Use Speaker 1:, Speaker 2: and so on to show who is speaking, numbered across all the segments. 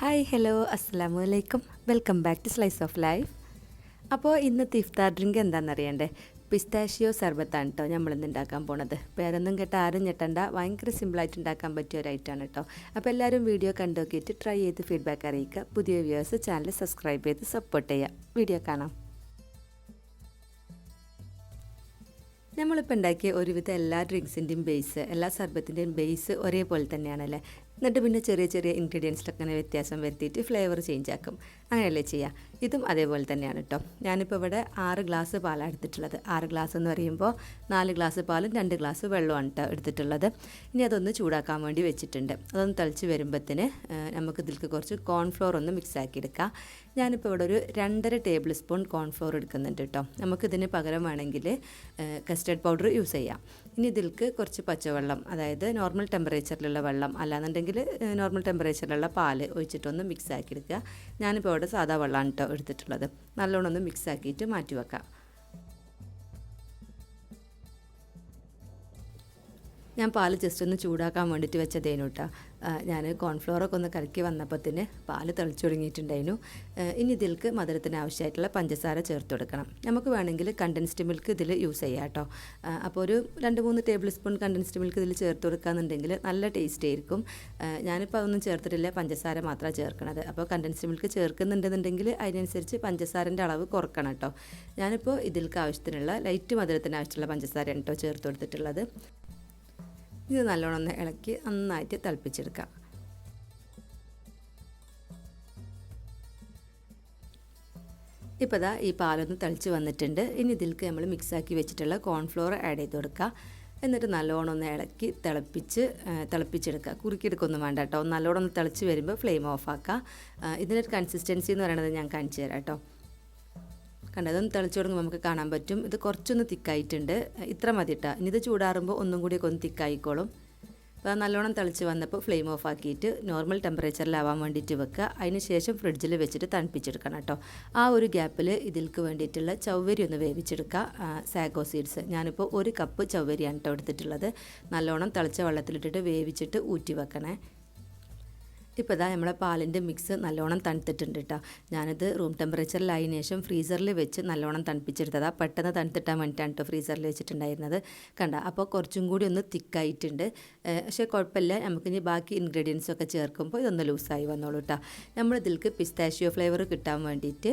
Speaker 1: Hi hello അസ്സാം വലൈക്കും welcome back to slice of life അപ്പോൾ ഇന്നത്തെ ഇഫ്താർ ഡ്രിങ്ക് എന്താണെന്നറിയണ്ടേ പിസ്താഷിയോ സർബത്താണ് കേട്ടോ നമ്മളിന്ന് ഉണ്ടാക്കാൻ പോണത്. പേരൊന്നും കേട്ട ആരും ഞെട്ടണ്ട. ഭയങ്കര സിമ്പിളായിട്ട് ഉണ്ടാക്കാൻ പറ്റിയ ഒരു ഐറ്റമാണ് കേട്ടോ അപ്പോൾ എല്ലാവരും വീഡിയോ കണ്ടു നോക്കിയിട്ട് ട്രൈ ചെയ്ത് ഫീഡ്ബാക്ക് അറിയിക്കുക. പുതിയ വ്യൂവേഴ്സ് ചാനൽ സബ്സ്ക്രൈബ് ചെയ്ത് സപ്പോർട്ട് ചെയ്യുക വീഡിയോ കാണാം. നമ്മളിപ്പോൾ ഉണ്ടാക്കിയ ഒരുവിധ എല്ലാ ഡ്രിങ്ക്സിന്റെയും ബേസ് എല്ലാ സർബത്തിന്റെയും ബേസ് ഒരേപോലെ തന്നെയാണല്ലേ? എന്നിട്ട് പിന്നെ ചെറിയ ചെറിയ ഇൻഗ്രീഡിയൻസിലൊക്കെ വ്യത്യാസം വരുത്തിയിട്ട് ഫ്ലേവർ ചേഞ്ച് ആക്കും. അങ്ങനെയല്ലേ ചെയ്യുക ഇതും അതേപോലെ തന്നെയാണ് കേട്ടോ ഞാനിപ്പോൾ ഇവിടെ ആറ് ഗ്ലാസ് പാലാണ് എടുത്തിട്ടുള്ളത്. ആറ് ഗ്ലാസ് എന്ന് പറയുമ്പോൾ നാല് ഗ്ലാസ് പാലും രണ്ട് ഗ്ലാസ് വെള്ളമാണ് കേട്ടോ എടുത്തിട്ടുള്ളത്. ഇനി അതൊന്ന് ചൂടാക്കാൻ വേണ്ടി വെച്ചിട്ടുണ്ട്. അതൊന്ന് തളിച്ച് വരുമ്പോഴത്തേന് നമുക്ക് ഇതിൽക്ക് കുറച്ച് കോൺഫ്ലോർ ഒന്ന് മിക്സ് ആക്കി എടുക്കാം. ഞാനിപ്പോൾ ഇവിടെ ഒരു രണ്ടര ടേബിൾ സ്പൂൺ കോൺഫ്ലോർ എടുക്കുന്നുണ്ട് കേട്ടോ നമുക്കിതിന് പകരം വേണമെങ്കിൽ കസ്റ്റർഡ് പൗഡർ യൂസ് ചെയ്യാം. ഇനി ഇതിൽക്ക് കുറച്ച് പച്ചവെള്ളം അതായത് നോർമൽ ടെമ്പറേച്ചറിലുള്ള വെള്ളം അല്ലാന്നുണ്ടെങ്കിൽ നോർമൽ ടെമ്പറേച്ചറിലുള്ള പാൽ ഒഴിച്ചിട്ടൊന്ന് മിക്സ് ആക്കി എടുക്കുക ഞാനിപ്പോൾ ഇവിടെ സാധാ വെള്ളമാണ് കേട്ടോ എടുത്തിട്ടുള്ളത്. നല്ലോണം ഒന്ന് മിക്സ് ആക്കിയിട്ട് മാറ്റി വെക്കാം. ഞാൻ പാൽ ജസ്റ്റ് ഒന്ന് ചൂടാക്കാൻ വേണ്ടിയിട്ട് വെച്ചതേനു കേട്ടോ ഞാൻ കോൺഫ്ലോറൊക്കെ ഒന്ന് കലക്കി വന്നപ്പത്തിന് പാൽ തിളച്ചു തുടങ്ങിയിട്ടുണ്ടായിരുന്നു. ഇനി ഇതിൽക്ക് മധുരത്തിന് ആവശ്യമായിട്ടുള്ള പഞ്ചസാര ചേർത്ത് കൊടുക്കണം. നമുക്ക് വേണമെങ്കിൽ കണ്ടൻസ്ഡ് മിൽക്ക് ഇതിൽ യൂസ് ചെയ്യാം കേട്ടോ. അപ്പോൾ ഒരു രണ്ട് മൂന്ന് ടേബിൾ സ്പൂൺ കണ്ടൻസ്ഡ് മിൽക്ക് ഇതിൽ ചേർത്ത് കൊടുക്കുകയെന്നുണ്ടെങ്കിൽ നല്ല ടേസ്റ്റ് ആയിരിക്കും. ഞാനിപ്പോൾ അതൊന്നും ചേർത്തിട്ടില്ല പഞ്ചസാര മാത്രമാണ് ചേർക്കണത്. അപ്പോൾ കണ്ടൻസ്ഡ് മിൽക്ക് ചേർക്കുന്നുണ്ടെന്നുണ്ടെങ്കിൽ അതിനനുസരിച്ച് പഞ്ചസാരന്റെ അളവ് കുറക്കണം കേട്ടോ. ഞാനിപ്പോൾ ഇതിൽക്ക് ആവശ്യത്തിനുള്ള ലൈറ്റ് മധുരത്തിന് ആവശ്യമുള്ള പഞ്ചസാരയാണ് കേട്ടോ ചേർത്ത് കൊടുത്തിട്ടുള്ളത്. ഇത് നല്ലോണം ഒന്ന് ഇളക്കി നന്നായിട്ട് തിളപ്പിച്ചെടുക്കാം. ഇപ്പോൾ ഇതാ ഈ പാലൊന്ന് തിളച്ച് വന്നിട്ടുണ്ട്. ഇനി ഇതിലേക്ക് നമ്മൾ മിക്സാക്കി വെച്ചിട്ടുള്ള കോൺഫ്ലോർ ആഡ് ചെയ്ത് കൊടുക്കുക എന്നിട്ട് നല്ലോണം ഒന്ന് ഇളക്കി തിളപ്പിച്ച് തിളപ്പിച്ചെടുക്കുക കുറുക്കിയെടുക്കൊന്നും വേണ്ട കേട്ടോ. നല്ലോണം ഒന്ന് തിളച്ച് വരുമ്പോൾ ഫ്ലെയിം ഓഫ് ആക്കുക ഇതിനൊരു കൺസിസ്റ്റൻസി എന്ന് പറയുന്നത് ഞാൻ കാണിച്ചു തരാം കേട്ടോ. കണ്ടതൊന്ന് തിളച്ച് തുടങ്ങുമ്പോൾ നമുക്ക് കാണാൻ പറ്റും. ഇത് കുറച്ചൊന്ന് തിക്കായിട്ടുണ്ട്. ഇത്ര മതി കേട്ടോ ഇനി ഇത് ചൂടാറുമ്പോൾ ഒന്നും കൂടിയൊക്കെ ഒന്ന് തിക്കായിക്കോളും. അപ്പോൾ നല്ലോണം തിളച്ച് വന്നപ്പോൾ ഫ്ലെയിം ഓഫ് ആക്കിയിട്ട് നോർമൽ ടെമ്പറേച്ചറിലാവാൻ വേണ്ടിയിട്ട് വെക്കുക. അതിന് ശേഷം ഫ്രിഡ്ജിൽ വെച്ചിട്ട് തണുപ്പിച്ചെടുക്കണം കേട്ടോ. ആ ഒരു ഗ്യാപ്പിൽ ഇതിൽക്ക് വേണ്ടിയിട്ടുള്ള ചവ്വരി ഒന്ന് വേവിച്ചെടുക്കുക. സാഗോ സീഡ്സ് ഞാനിപ്പോൾ ഒരു കപ്പ് ചവ്വരിയാണ് കേട്ടോ എടുത്തിട്ടുള്ളത്. നല്ലോണം തിളച്ച വെള്ളത്തിലിട്ടിട്ട് വേവിച്ചിട്ട് ഊറ്റി വെക്കണേ. ഇപ്പോൾ ഇതാ നമ്മളെ പാലിന്റെ മിക്സ് നല്ലോണം തണുത്തിട്ടുണ്ട് കേട്ടോ ഞാനിത് റൂം ടെമ്പറേച്ചറിലായതിനു ശേഷം ഫ്രീസറിൽ വെച്ച് നല്ലോണം തണുപ്പിച്ചെടുത്തതാണ് പെട്ടെന്ന് തണുത്തിട്ടാൻ വേണ്ടിയിട്ടാണ് കേട്ടോ ഫ്രീസറിൽ വെച്ചിട്ടുണ്ടായിരുന്നത്. കണ്ട അപ്പോൾ കുറച്ചും കൂടി ഒന്ന് തിക്കായിട്ടുണ്ട്. പക്ഷേ കുഴപ്പമില്ല. നമുക്കിനി ബാക്കി ഇൻഗ്രീഡിയൻസ് ഒക്കെ ചേർക്കുമ്പോൾ ഇതൊന്ന് ലൂസായി വന്നോളൂ കേട്ടോ നമ്മളിതിൽക്ക് പിസ്താഷ്യോ ഫ്ലേവർ കിട്ടാൻ വേണ്ടിയിട്ട്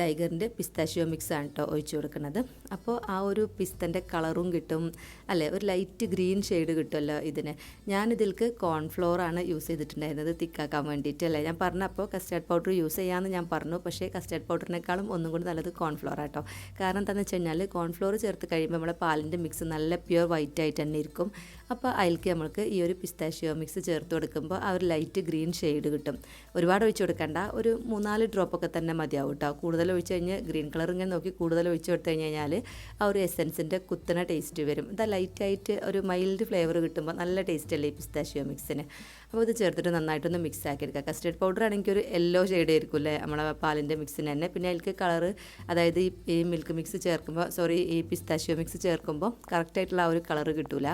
Speaker 1: ടൈഗറിന്റെ പിസ്താഷ്യോ മിക്സ് ആണ് കേട്ടോ ഒഴിച്ചു കൊടുക്കുന്നത്. അപ്പോൾ ആ ഒരു പിസ്തന്റെ കളറും കിട്ടും. അല്ലേ? ഒരു ലൈറ്റ് ഗ്രീൻ ഷെയ്ഡ് കിട്ടുമല്ലോ ഇതിന്. ഞാനിതിൽക്ക് കോൺഫ്ലോറാണ് യൂസ് ചെയ്തിട്ടുണ്ടായിരുന്നത്. തിക്കാക്കാൻ വേണ്ടിയിട്ട് അല്ലേ ഞാൻ പറഞ്ഞപ്പോൾ കസ്റ്റേർഡ് പൗഡർ യൂസ് ചെയ്യാമെന്ന് ഞാൻ പറഞ്ഞു. പക്ഷേ കസ്റ്റേർഡ് പൗഡറിനേക്കാളും ഒന്നും കൂടി നല്ലത് കോൺഫ്ലോർ ആട്ടോ. കാരണം എന്താണെന്ന് വെച്ച് കഴിഞ്ഞാൽ കോൺഫ്ലോർ ചേർത്ത് കഴിയുമ്പോൾ നമ്മുടെ പാലിന്റെ മിക്സ് നല്ല പ്യുവർ വൈറ്റ് ആയിട്ട് തന്നെ ഇരിക്കും. അപ്പോൾ അതിലേക്ക് നമ്മൾക്ക് ഈ ഒരു പിസ്താഷ്യോ മിക്സ് ചേർത്ത് കൊടുക്കുമ്പോൾ ആ ഒരു ലൈറ്റ് ഗ്രീൻ ഷെയ്ഡ് കിട്ടും. ഒരുപാട് ഒഴിച്ചു കൊടുക്കണ്ട. ഒരു മൂന്നാൽ ഡ്രോപ്പൊക്കെ തന്നെ മതിയാവും കേട്ടോ കൂടുതൽ ഒഴിച്ച് കഴിഞ്ഞ് ഗ്രീൻ കളർ ഇങ്ങനെ നോക്കി കൂടുതൽ ഒഴിച്ചു കൊടുത്തു കഴിഞ്ഞ് കഴിഞ്ഞാൽ ആ ഒരു എസെൻസിന്റെ കുത്തന ടേസ്റ്റ് വരും. ഇതാ ലൈറ്റായിട്ട് ഒരു മൈൽഡ് ഫ്ലേവർ കിട്ടുമ്പോൾ നല്ല ടേസ്റ്റ് അല്ലേ ഈ പിസ്താഷ്യോ മിക്സിന് അപ്പോൾ ഇത് ചേർത്തിട്ട് നന്നായിട്ടൊന്ന് മിക്സ് ആക്കി എടുക്കുക കസ്റ്റേർഡ് പൗഡർ ആണെങ്കിൽ ഒരു യെല്ലോ ഷെയ്ഡ് ആയിരിക്കും അല്ലേ നമ്മളെ പാലിന്റെ മിക്സിന് തന്നെ. പിന്നെ അതിലേക്ക് കളർ അതായത് ഈ ഈ മിൽക്ക് മിക്സ് ചേർക്കുമ്പോൾ സോറി ഈ പിസ്താഷ്യോ മിക്സ് ചേർക്കുമ്പോൾ കറക്റ്റായിട്ടുള്ള ആ ഒരു കളർ കിട്ടില്ല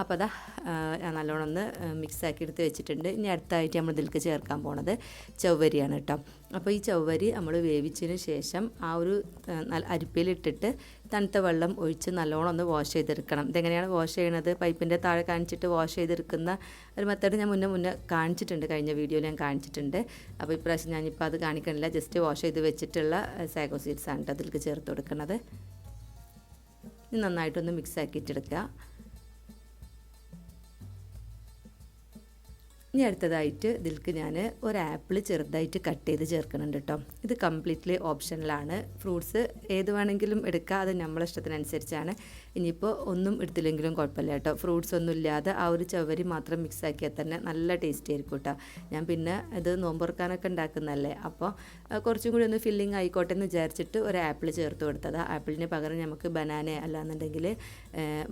Speaker 1: അപ്പോൾ അതാ ഞാൻ നല്ലോണം ഒന്ന് മിക്സ് ആക്കി എടുത്ത് വെച്ചിട്ടുണ്ട്. ഇനി അടുത്തായിട്ട് നമ്മൾ ഇതിലേക്ക് ചേർക്കാൻ പോണത് ചവ്വരിയാണ് കേട്ടോ അപ്പോൾ ഈ ചവ്വരി നമ്മൾ വേവിച്ചതിന് ശേഷം ആ ഒരു അരിപ്പയിലിട്ടിട്ട് തണുത്ത വെള്ളം ഒഴിച്ച് നല്ലോണം ഒന്ന് വാഷ് ചെയ്തെടുക്കണം. ഇതെങ്ങനെയാണ് വാഷ് ചെയ്യണത്? പൈപ്പിന്റെ താഴെ കാണിച്ചിട്ട് വാഷ് ചെയ്തെടുക്കുന്ന ഒരു മെത്തേഡ് ഞാൻ മുന്നേ മുന്നേ കാണിച്ചിട്ടുണ്ട്. കഴിഞ്ഞ വീഡിയോയിൽ ഞാൻ കാണിച്ചിട്ടുണ്ട്. അപ്പോൾ ഇപ്രാവശ്യം ഞാനിപ്പോൾ അത് കാണിക്കണില്ല. ജസ്റ്റ് വാഷ് ചെയ്ത് വെച്ചിട്ടുള്ള സാഗോ സീഡ്സ് ആണ് കേട്ടോ അതിലേക്ക് ചേർത്ത് കൊടുക്കുന്നത് നന്നായിട്ടൊന്ന് മിക്സ് ആക്കിയിട്ടെടുക്കുക. ഇനി അടുത്തതായിട്ട് ഇതിൽക്ക് ഞാൻ ഒരു ആപ്പിൾ ചെറുതായിട്ട് കട്ട് ചെയ്ത് ചേർക്കുന്നുണ്ട് കേട്ടോ ഇത് കംപ്ലീറ്റ്ലി ഓപ്ഷനിലാണ്. ഫ്രൂട്ട്സ് ഏത് വേണമെങ്കിലും എടുക്കുക അത് നമ്മളെ ഇഷ്ടത്തിനനുസരിച്ചാണ്. ഇനിയിപ്പോൾ ഒന്നും എടുത്തില്ലെങ്കിലും കുഴപ്പമില്ല കേട്ടോ ഫ്രൂട്ട്സ് ഒന്നും ഇല്ലാതെ ആ ഒരു ചവരി മാത്രം മിക്സ് ആക്കിയാൽ തന്നെ നല്ല ടേസ്റ്റ് ആയിരിക്കും കേട്ടോ ഞാൻ പിന്നെ ഇത് നോമ്പുറക്കാനൊക്കെ ഉണ്ടാക്കുന്നതല്ലേ. അപ്പോൾ കുറച്ചും കൂടി ഒന്ന് ഫില്ലിങ് ആയിക്കോട്ടെ എന്ന് വിചാരിച്ചിട്ട് ഒരു ആപ്പിൾ ചേർത്ത് കൊടുത്തത്. ആപ്പിളിന് പകരം നമുക്ക് ബനാന അല്ലാന്നുണ്ടെങ്കിൽ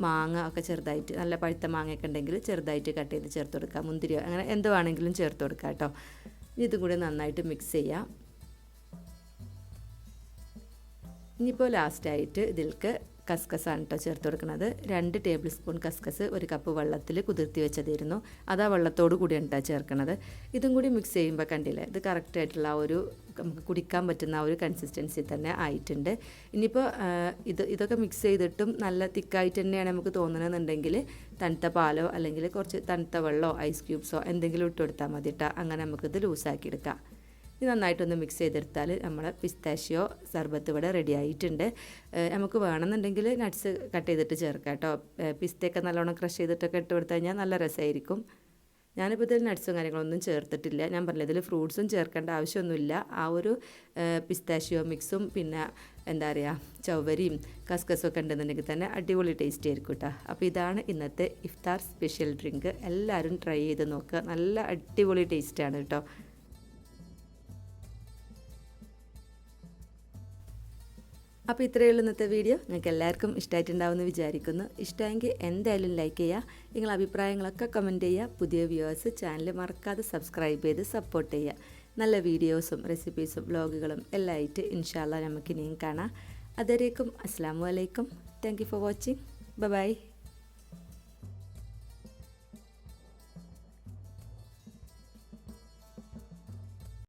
Speaker 1: മാങ്ങ ഒക്കെ ചെറുതായിട്ട് നല്ല പഴുത്ത മാങ്ങയൊക്കെ ഉണ്ടെങ്കിൽ ചെറുതായിട്ട് കട്ട് ചെയ്ത് ചേർത്ത് കൊടുക്കുക മുന്തിരിയോ അങ്ങനെ എന്ത് വേണമെങ്കിലും ചേർത്ത് കൊടുക്കുക കേട്ടോ. ഇതും കൂടി നന്നായിട്ട് മിക്സ് ചെയ്യാം. ഇനിയിപ്പോൾ ലാസ്റ്റായിട്ട് ഇതിലേക്ക് കസ്കസാണ് കേട്ടോ ചേർത്ത് കൊടുക്കുന്നത് രണ്ട് ടേബിൾ സ്പൂൺ കസ്കസ് ഒരു കപ്പ് വെള്ളത്തിൽ കുതിർത്തി വെച്ചതായിരുന്നു അത് ആ വെള്ളത്തോട് കൂടിയാണ് കേട്ടോ ചേർക്കുന്നത് ഇതും കൂടി മിക്സ് ചെയ്യുമ്പോൾ കണ്ടില്ലേ ഇത് കറക്റ്റായിട്ടുള്ള ഒരു നമുക്ക് കുടിക്കാൻ പറ്റുന്ന ആ ഒരു കൺസിസ്റ്റൻസി തന്നെ ആയിട്ടുണ്ട്. ഇനിയിപ്പോൾ ഇത് ഇതൊക്കെ മിക്സ് ചെയ്തിട്ടും നല്ല തിക്കായിട്ട് തന്നെയാണ് നമുക്ക് തോന്നണമെന്നുണ്ടെങ്കിൽ തണുത്ത പാലോ അല്ലെങ്കിൽ കുറച്ച് തണുത്ത വെള്ളമോ ഐസ് ക്യൂബ്സോ എന്തെങ്കിലും ഇട്ട് കൊടുത്താൽ മതി കേട്ടോ അങ്ങനെ നമുക്കിത് ലൂസാക്കി എടുക്കാം. ഇത് നന്നായിട്ടൊന്ന് മിക്സ് ചെയ്തെടുത്താൽ നമ്മളെ പിസ്താഷ്യോ സർബത്ത് ഇവിടെ റെഡി ആയിട്ടുണ്ട്. നമുക്ക് വേണമെന്നുണ്ടെങ്കിൽ നട്ട്സ് കട്ട് ചെയ്തിട്ട് ചേർക്കാം കേട്ടോ. പിസ്തയൊക്കെ നല്ലോണം ക്രഷ് ചെയ്തിട്ടൊക്കെ ഇട്ട് കൊടുത്തു കഴിഞ്ഞാൽ നല്ല രസമായിരിക്കും. ഞാനിപ്പോൾ ഇതിൽ നട്ട്സും കാര്യങ്ങളൊന്നും ചേർത്തിട്ടില്ല. ഞാൻ പറഞ്ഞില്ല ഇതിൽ ഫ്രൂട്ട്സും ചേർക്കേണ്ട ആവശ്യമൊന്നുമില്ല. ആ ഒരു പിസ്താഷ്യോ മിക്സും പിന്നെ എന്താ പറയുക ചവരിയും കസ്കസും ഒക്കെ ഉണ്ടെന്നുണ്ടെങ്കിൽ തന്നെ അടിപൊളി ടേസ്റ്റ് ആയിരിക്കും കേട്ടോ അപ്പോൾ ഇതാണ് ഇന്നത്തെ ഇഫ്താർ സ്പെഷ്യൽ ഡ്രിങ്ക് എല്ലാവരും ട്രൈ ചെയ്ത് നോക്കുക. നല്ല അടിപൊളി ടേസ്റ്റാണ് കേട്ടോ അപ്പോൾ ഇത്രയേ ഉള്ളൂ ഇന്നത്തെ വീഡിയോ. നിങ്ങൾക്ക് എല്ലാവർക്കും ഇഷ്ടമായിട്ടുണ്ടാവുമെന്ന് വിചാരിക്കുന്നു. ഇഷ്ടമെങ്കിൽ എന്തായാലും ലൈക്ക് ചെയ്യുക. നിങ്ങളുടെ അഭിപ്രായങ്ങളൊക്കെ കമന്റ് ചെയ്യുക. പുതിയ വ്യൂവേഴ്സ് ചാനൽ മറക്കാതെ സബ്സ്ക്രൈബ് ചെയ്ത് സപ്പോർട്ട് ചെയ്യുക. നല്ല വീഡിയോസും റെസിപ്പീസും വ്ളോഗുകളും എല്ലാം ആയിട്ട് ഇൻഷാല്ല നമുക്ക് ഇനിയും കാണാം. അതുവരേക്കും അസ്സാം വലൈക്കും thank you for watching bye